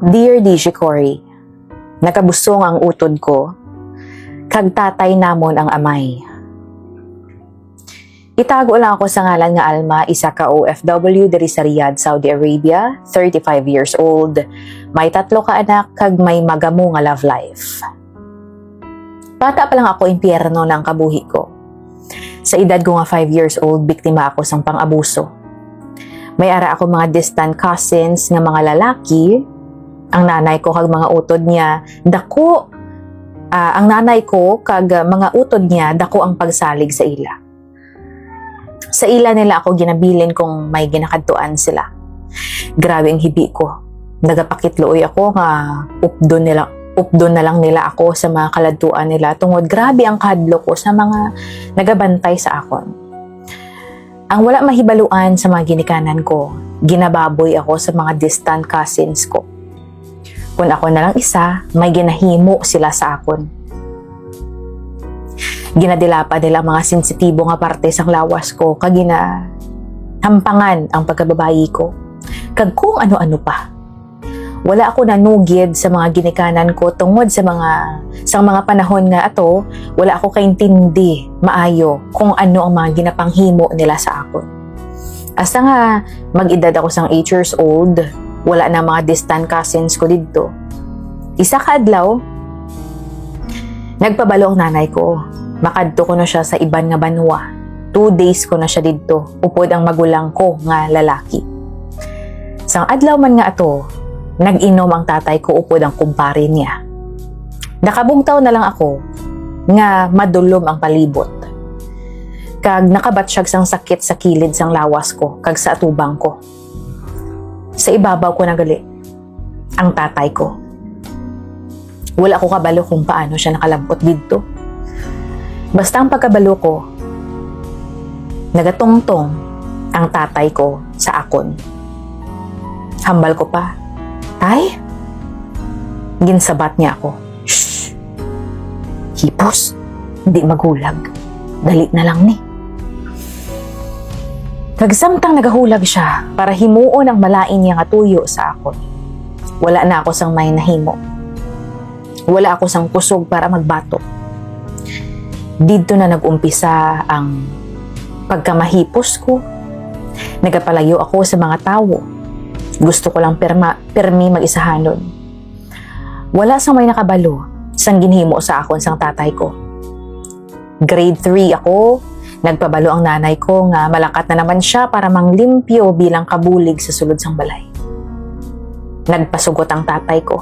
Dear Cory, nakabusong ang utod ko, kag tatay namon ang amay. Itago lang ako sa ngalan nga Alma, isa ka OFW diri sa Riyadh, Saudi Arabia, 35 years old, may tatlo ka anak, kag may magamo nga love life. Bata pa lang ako impyerno ng kabuhi ko. Sa edad ko nga 5 years old, biktima ako sang pang-abuso. May ara ako mga distant cousins nga mga lalaki. Ang nanay ko kag mga utod niya, dako. Ah, ang nanay ko kag mga utod niya, dako ang pagsalig sa ila. Sa ila nila ako ginabilin kung may ginakadtuan sila. Grabe ang hibi ko. Nagapakitloy ako nga updon nila updon na lang nila ako sa mga kaladtuan nila tungod grabe ang kadlo ko sa mga nagabantay sa akon. Ang wala mahibaluan sa mga ginikanan ko, ginababoy ako sa mga distant cousins ko. Kung ako na lang isa, may ginahimo sila sa akon. Ginadilapa nila ang mga sensitibo nga parte sa lawas ko, kag gina hampangan ang pagkababayi ko. Kag kung ano-ano pa. Wala ako nanugid sa mga ginikanan ko tungod sa mga sa mga panahon nga ato, wala ako kaintindi maayo kung ano ang mga ginapanghimo nila sa akon. Asa nga mag-edad ako sang 8 years old, wala na mga distant cousins ko didto. Isa ka adlaw, nagpabalo ang nanay ko. Makadto ko na siya sa iban nga banwa. Two days ko na siya didto, upod ang magulang ko nga lalaki. Sang adlaw man nga ato, nag-inom ang tatay ko upod ang kumpare niya. Nakabungtaw na lang ako nga madulom ang palibot. Kag nakabatsyag sang sakit sa kilid sang lawas ko kag sa atubang ko. Sa ibabaw ko nagali ang tatay ko. Wala ko kabalo kung paano siya nakalabot dito. Basta ang pagkabalo ko, nagatungtong ang tatay ko sa akon. Hambal ko pa, Tay? Ginsabat niya ako. Shh! Hipos, hindi magulag. Dali na lang ni. Kagsamtang nagahulag siya para himuon ang malain niya nga tuyo sa akon. Wala na ako sang may nahimo. Wala ako sang kusog para magbato. Dito na nagumpisa ang pagkamahipos ko. Nagapalayo ako sa mga tao gusto ko lang perma, permi mag-isahanon. Wala sa may nakabalo sang ginhimo sa akon sang tatay ko. Grade 3 ako, nagpabalo ang nanay ko nga malakat na naman siya para manglimpyo bilang kabulig sa sulod sang balay. Nagpasugot ang tatay ko.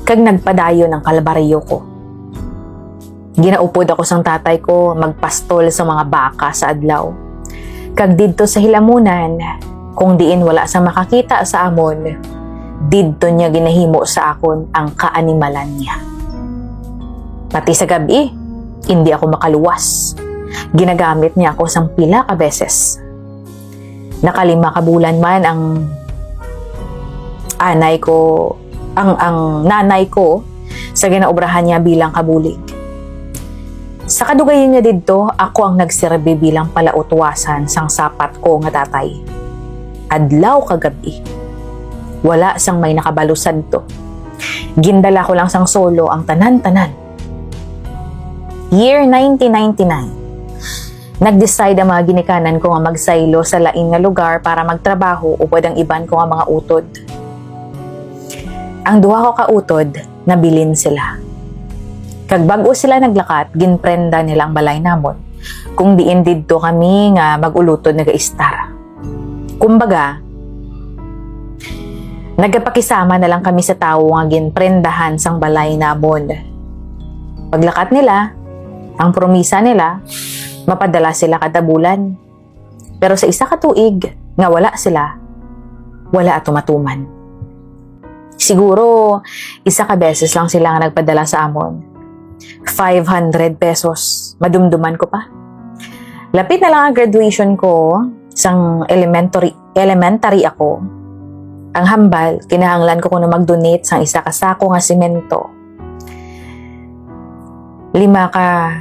Kag nagpadayo ng kalbaryo ko. Ginaupod ako sang tatay ko magpastol sa mga baka sa adlaw. Kag didto sa hilamunan, kung diin wala sa makakita sa amon, didto niya ginahimo sa akon ang kaanimalan niya. Pati sa gabi, hindi ako makaluwas. Ginagamit niya ako sang pila ka beses. Nakalima ka bulan man ang anay ko, ang ang nanay ko sa ginaubrahan niya bilang kabulig. Sa kadugayan niya didto, ako ang nagserbe bilang palautwasan sang sapat ko nga tatay adlaw kagabi. Wala sang may nakabalusad to. Gindala ko lang sang solo ang tanan-tanan. Year 1999. Nag-decide ang mga ginikanan ko nga magsaylo sa lain nga lugar para magtrabaho upod ang iban ko nga mga utod. Ang duha ko ka utod, nabilin sila. Kag bago sila naglakat, ginprenda nila ang balay namon. Kung diin didto kami nga magulutod nag-istar. Kumbaga, nagkapakisama na lang kami sa tao nga ginprendahan sang balay namon. Paglakat nila, ang promisa nila, mapadala sila kada bulan. Pero sa isa ka tuig, nga wala sila, wala at tumatuman. Siguro, isa ka beses lang sila nga nagpadala sa amon. 500 pesos. Madumduman ko pa. Lapit na lang ang graduation ko, sang elementary elementary ako, ang hambal, kinahanglan ko kuno mag-donate sang isa ka sako nga semento. Lima ka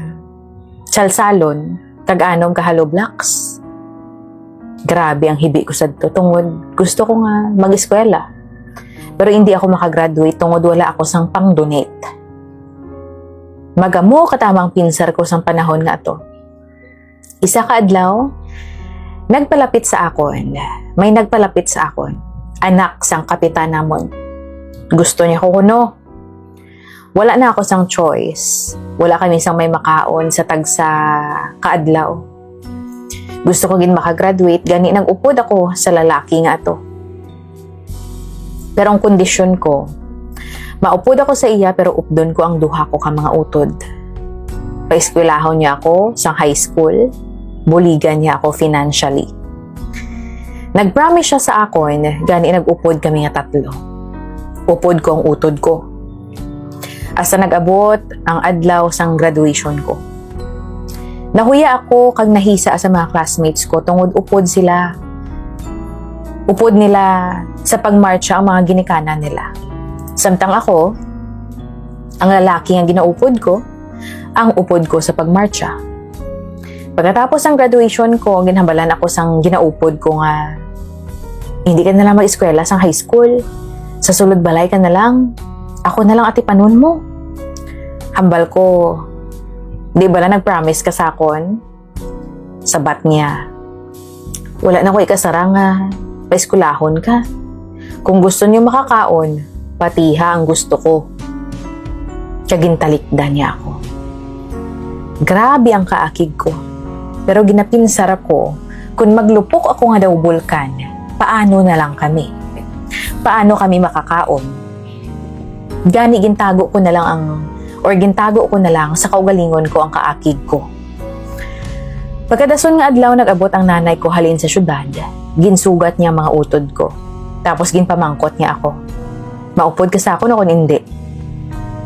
salsalon, tag-anom ka hollow blocks. Grabe ang hibi ko sa to tungod gusto ko nga mag-eskwela. Pero hindi ako makagraduate tungod wala ako sang pang-donate. Magamo katamang pinsar ko sang panahon nga to. Isa ka adlaw, nagpalapit sa akon. May nagpalapit sa akon. Anak sang kapitan namon. Gusto niya ko kuno. Wala na ako sang choice. Wala kami sang may makaon sa tagsa kaadlaw. Gusto ko gin makagraduate, gani nang upod ako sa lalaki nga to. Pero ang kondisyon ko, maupod ako sa iya pero updon ko ang duha ko ka mga utod. Paeskwelahon niya ako sa high school, buligan niya ako financially. Nag-promise siya sa akon, gani nag-upod kami nga tatlo. Upod ko ang utod ko. Asa nag-abot ang adlaw sang graduation ko. Nahuya ako kag nahisa sa mga classmates ko tungod upod sila. Upod nila sa pagmarcha ang mga ginikanan nila. Samtang ako, ang lalaki ang ginaupod ko, ang upod ko sa pagmarcha. Pagkatapos ng graduation ko, ginhambalan ako sang ginaupod ko nga hindi ka na lang mag-eskwela sang high school. Sa sulod balay ka na lang. Ako na lang ati panon mo. Hambal ko, di ba na nag-promise ka sa akon? Sabat niya. Wala na ko ikasara nga, paiskulahon ka. Kung gusto niyo makakaon, patiha ang gusto ko. Kagintalikda niya ako. Grabe ang kaakig ko. Pero ginapinsar ako, kung maglupok ako nga daw bulkan, paano na lang kami? Paano kami makakaon? Gani gintago ko na lang ang or gintago ko na lang sa kaugalingon ko ang kaakig ko. Pagkadason nga adlaw nag-abot ang nanay ko halin sa syudad, ginsugat niya mga utod ko. Tapos ginpamangkot niya ako. Maupod ka sa ako no kung hindi.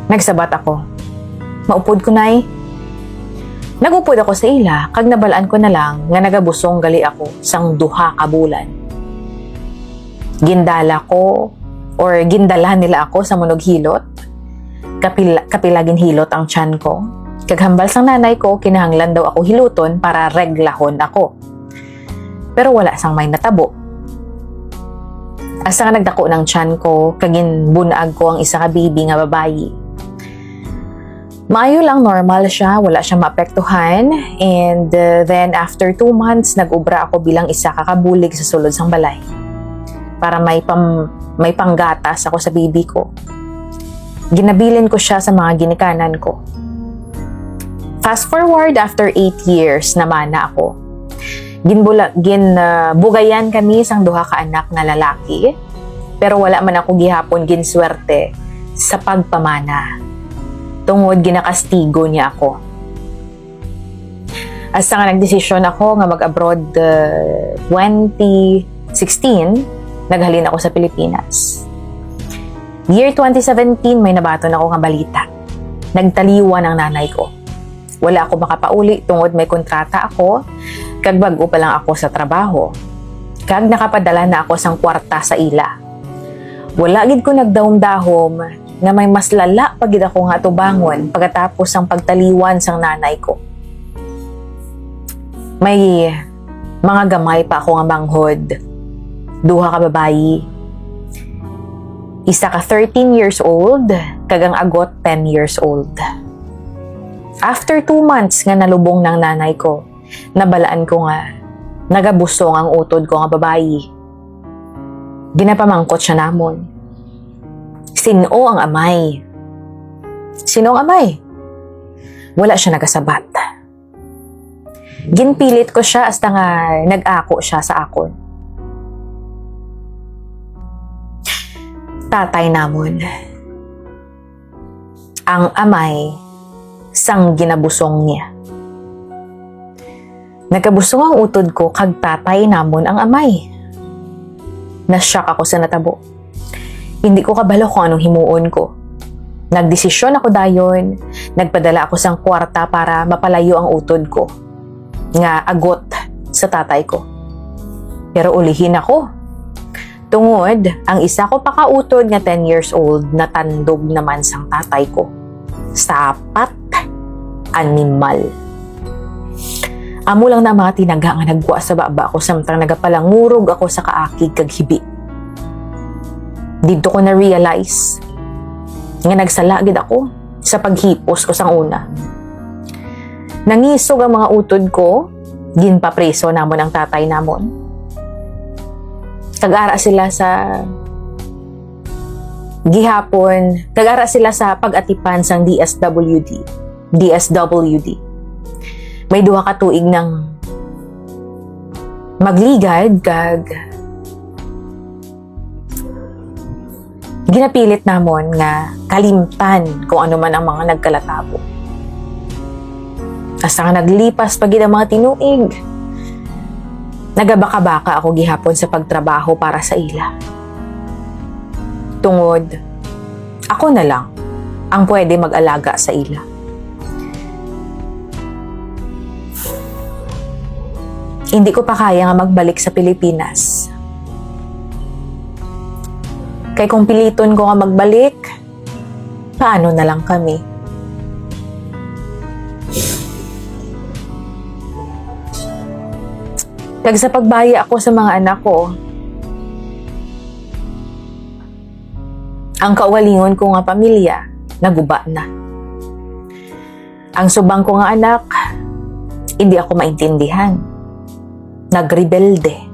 Nagsabat ako. Maupod ko nay. Nagupod ako sa ila, kag nabalaan ko na lang nga nagabusong gali ako sang duha ka bulan. Gindala ko or gindala nila ako sa munog hilot. Kapila, kapilagin hilot ang tiyan ko. Kaghambal sang nanay ko, kinahanglan daw ako hiluton para reglahon ako. Pero wala sang may natabo. Asa nga nagdako ng tiyan ko, kagin bunag ko ang isa ka baby nga babayi. Maayo lang normal siya, wala siyang maapektuhan. And uh, then after two months, nag-ubra ako bilang isa kakabulig sa sulod sang balay. Para may, pam, may panggatas ako sa baby ko. Ginabilin ko siya sa mga ginikanan ko. Fast forward after 8 years naman na ako. Ginbula, gin, uh, kami sang duha ka anak na lalaki. Pero wala man ako gihapon ginswerte sa pagpamana. Tungod ginakastigo niya ako. Asa nga nagdesisyon ako nga mag-abroad uh, 2016, naghalin ako sa Pilipinas. Year 2017, may nabaton ako nga balita. Nagtaliwan ang nanay ko. Wala ako makapauli tungod may kontrata ako, kag bago pa lang ako sa trabaho. Kag nakapadala na ako sang kwarta sa ila. Wala gid ko nagdahom-dahom nga may mas lala pagid ako nga tubangon pagkatapos ang pagtaliwan sang nanay ko. May mga gamay pa ako nga manghod. Duha ka babayi. Isa ka 13 years old, kagang agot 10 years old. After two months nga nalubong ng nanay ko, nabalaan ko nga nagabusong ang utod ko nga babayi. Ginapamangkot siya namon. Sino ang amay? Sino ang amay? Wala siya nagasabat. Ginpilit ko siya hasta nga nag-ako siya sa akon. Tatay namon. Ang amay sang ginabusong niya. Nagkabusong ang utod ko kag tatay namon ang amay. Nasyak ako sa natabo. Hindi ko kabalo kung anong himuon ko. Nagdesisyon ako dayon, nagpadala ako sang kwarta para mapalayo ang utod ko. Nga agot sa tatay ko. Pero ulihin ako. Tungod, ang isa ko pa kautod nga 10 years old na tandog naman sang tatay ko. Sapat animal. Amo lang na mga tinaga nga nagwa sa baba ako samtang nagapalangurog ako sa kaakig kag hibi. Dito ko na-realize nga nagsalagid ako sa paghipos ko sang una. Nangisog ang mga utod ko, ginpapreso namon ang tatay namon. Kag-ara sila sa gihapon, kag-ara sila sa pag-atipan sang DSWD. DSWD may duha ka tuig ng magligad kag ginapilit namon nga kalimtan kung ano man ang mga nagkalatabo. Hasta nga naglipas pag ang mga tinuig. Nagabaka-baka ako gihapon sa pagtrabaho para sa ila. Tungod, ako na lang ang pwede mag-alaga sa ila. hindi ko pa kaya nga magbalik sa Pilipinas. Kay kung piliton ko nga magbalik, paano na lang kami? Kag sa pagbaya ako sa mga anak ko, ang kaugalingon ko nga pamilya, naguba na. Ang subang ko nga anak, hindi ako maintindihan nagrebelde.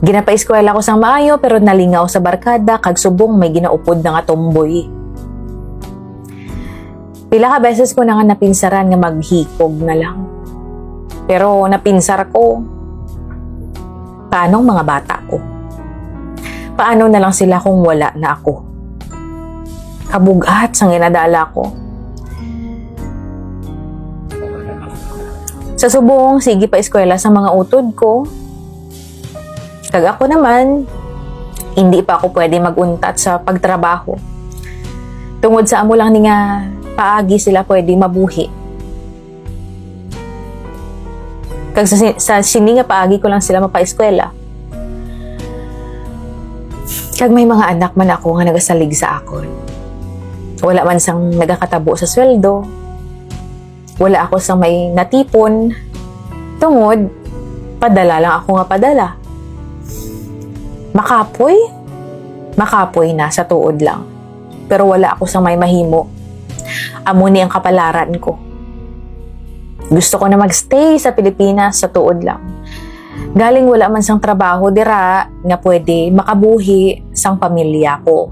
Ginapa-eskwela ko sang maayo pero nalingaw sa barkada kag subong may ginaupod na nga tomboy. Pila ka beses ko na nga napinsaran nga maghikog na lang. Pero napinsar ko, paanong mga bata ko? Paano na lang sila kung wala na ako? Kabugat sang inadala ko. Sa subong, sige pa eskwela sa mga utod ko. Kag ako naman, hindi pa ako pwede maguntat sa pagtrabaho. Tungod sa amo lang ni nga paagi sila pwede mabuhi. Kag sa, sa sini nga paagi ko lang sila mapa-eskwela. Kag may mga anak man ako nga nagasalig sa akon. Wala man sang nagakatabo sa sweldo, wala ako sa may natipon. Tungod, padala lang ako nga padala. Makapoy? Makapoy na sa tuod lang. Pero wala ako sa may mahimo. Amo ni ang kapalaran ko. Gusto ko na magstay sa Pilipinas sa tuod lang. Galing wala man sang trabaho dira nga pwede makabuhi sang pamilya ko.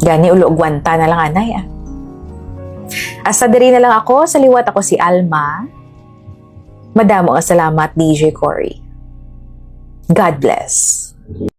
Gani ulo gwanta na lang anay ah. Asa diri na lang ako, sa liwat ako si Alma. Madamo ang salamat, DJ Cory. God bless.